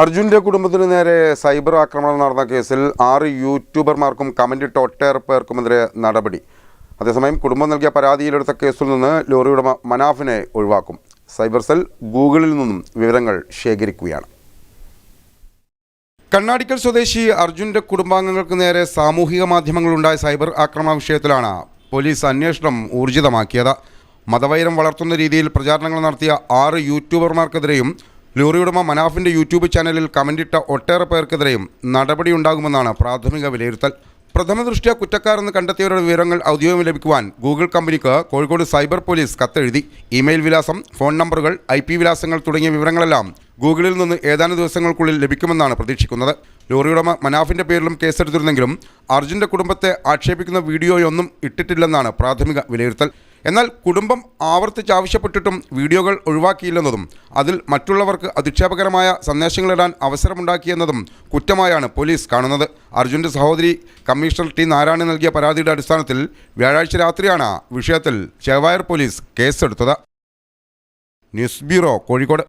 അർജുന്റെ കുടുംബത്തിനു നേരെ സൈബർ ആക്രമണം നടന്ന കേസിൽ ആറ് യൂട്യൂബർമാർക്കും കമന്റിട്ട ഒട്ടേറെ പേർക്കുമെതിരെ നടപടി. അതേസമയം കുടുംബം നൽകിയ പരാതിയിലെടുത്ത കേസിൽ നിന്ന് ലോറി ഉടമ മനാഫിനെ ഒഴിവാക്കും. സൈബർ സെൽ ഗൂഗിളിൽ നിന്നും വിവരങ്ങൾ ശേഖരിക്കുകയാണ്. കണ്ണാടിക്കൽ സ്വദേശി അർജുന്റെ കുടുംബാംഗങ്ങൾക്ക് നേരെ സാമൂഹിക മാധ്യമങ്ങളുണ്ടായ സൈബർ ആക്രമണ വിഷയത്തിലാണ് പോലീസ് അന്വേഷണം ഊർജിതമാക്കിയത്. മതവൈരം വളർത്തുന്ന രീതിയിൽ പ്രചാരണങ്ങൾ നടത്തിയ ആറ് യൂട്യൂബർമാർക്കെതിരെയും ലോറി ഉടമ മനാഫിന്റെ യൂട്യൂബ് ചാനലിൽ കമന്റിട്ട ഒട്ടേറെ പേർക്കെതിരെയും നടപടിയുണ്ടാകുമെന്നാണ് പ്രാഥമിക വിലയിരുത്തൽ. പ്രഥമ ദൃഷ്ടിയ കുറ്റക്കാരെന്ന് കണ്ടെത്തിയവരുടെ വിവരങ്ങൾ ഔദ്യോഗികം ലഭിക്കുവാൻ ഗൂഗിൾ കമ്പനിക്ക് കോഴിക്കോട് സൈബർ പോലീസ് കത്തെഴുതി. ഇമെയിൽ വിലാസം ഫോൺ നമ്പറുകൾ ഐ പി വിലാസങ്ങൾ തുടങ്ങിയ വിവരങ്ങളെല്ലാം ഗൂഗിളിൽ നിന്ന് ഏതാനും ദിവസങ്ങൾക്കുള്ളിൽ ലഭിക്കുമെന്നാണ് പ്രതീക്ഷിക്കുന്നത്. ലോറിയുടമ മനാഫിന്റെ പേരിലും കേസെടുത്തിരുന്നെങ്കിലും അർജുന്റെ കുടുംബത്തെ ആക്ഷേപിക്കുന്ന വീഡിയോയൊന്നും ഇട്ടിട്ടില്ലെന്നാണ് പ്രാഥമിക വിലയിരുത്തൽ. എന്നാൽ കുടുംബം ആവർത്തിച്ചാവശ്യപ്പെട്ടിട്ടും വീഡിയോകൾ ഒഴിവാക്കിയില്ലെന്നതും അതിൽ മറ്റുള്ളവർക്ക് അധിക്ഷേപകരമായ സന്ദേശങ്ങളിടാൻ അവസരമുണ്ടാക്കിയെന്നതും കുറ്റമായാണ് പോലീസ് കാണുന്നത്. അർജുന്റെ സഹോദരി കമ്മീഷണർ ടി നാരായണൻ നൽകിയ പരാതിയുടെ അടിസ്ഥാനത്തിൽ വ്യാഴാഴ്ച രാത്രിയാണ് വിഷയത്തിൽ ചെവായർ പോലീസ് കേസെടുത്തത്. News bureau Kozhikode.